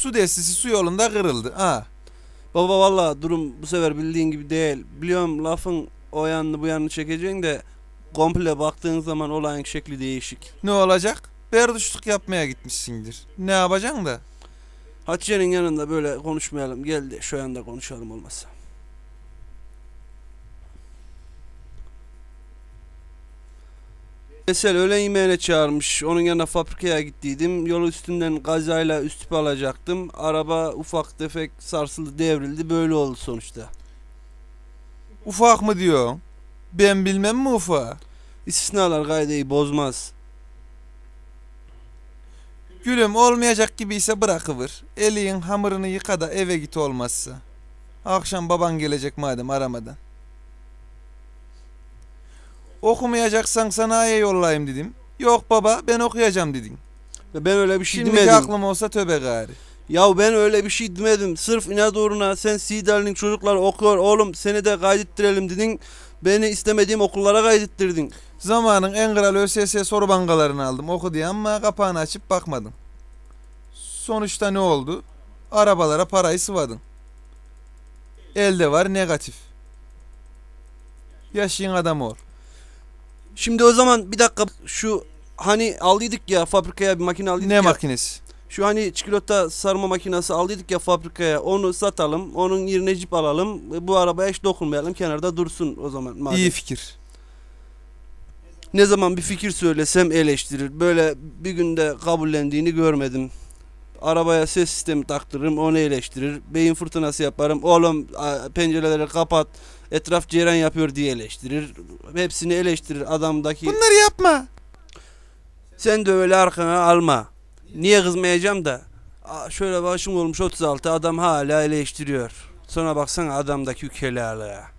Su destesi su yolunda kırıldı. Ha. Baba valla durum bu sefer bildiğin gibi değil. Biliyorum lafın o yanını bu yanını çekeceksin de komple baktığın zaman olayın şekli değişik. Ne olacak? Berduşluk yapmaya gitmişsindir. Ne yapacaksın da? Hatice'nin yanında böyle konuşmayalım. Gel de şu yanda konuşalım olmazsa. Mesela öğlen yemeğine çağırmış. Onun yanına fabrikaya gittiydim. Yol üstünden kazayla üstüp alacaktım. Araba ufak tefek sarsıldı devrildi. Böyle oldu sonuçta. Ufak mı diyorsun? Ben bilmem mi ufak? İstisnalar kaideyi bozmaz. Gülüm olmayacak gibiyse bırakıvır. Elin hamurunu yıka da eve git olmazsa. Akşam baban gelecek madem aramadan. Okumayacaksan sanayiye yollayayım dedim. Yok baba ben okuyacağım dedin. Ve Ben öyle bir şey Şimdiki demedim. aklım olsa töbe gari. Ya ben öyle bir şey demedim. Sırf inat uğruna sen Sidal'in çocukları okuyor oğlum seni de kaydettirelim dedin. Beni istemediğim okullara kaydettirdin. Zamanın en kral ÖSS soru bankalarını aldım oku diye ama kapağını açıp bakmadım. Sonuçta ne oldu? Arabalara parayı sıvadın. Elde var negatif. Yaşayın adam ol. Şimdi o zaman bir dakika şu hani aldıydık ya fabrikaya bir makine aldıydık Ne ya. makinesi? Şu hani çikolata sarma makinesi aldıydık ya fabrikaya onu satalım. Onun yerine cip alalım. Bu arabaya hiç dokunmayalım kenarda dursun o zaman. Madem. İyi fikir. Ne zaman bir fikir söylesem eleştirir. Böyle bir günde kabullendiğini görmedim. Arabaya ses sistemi taktırırım onu eleştirir. Beyin fırtınası yaparım. Oğlum pencereleri kapat. Etraf ceyran yapıyor diye eleştirir. Hepsini eleştirir adamdaki. Bunları yapma. Sen de öyle arkana alma. Niye kızmayacağım da? Aa, Şöyle başım olmuş 36 adam hala eleştiriyor. Sonra baksana adamdaki ukalalığa.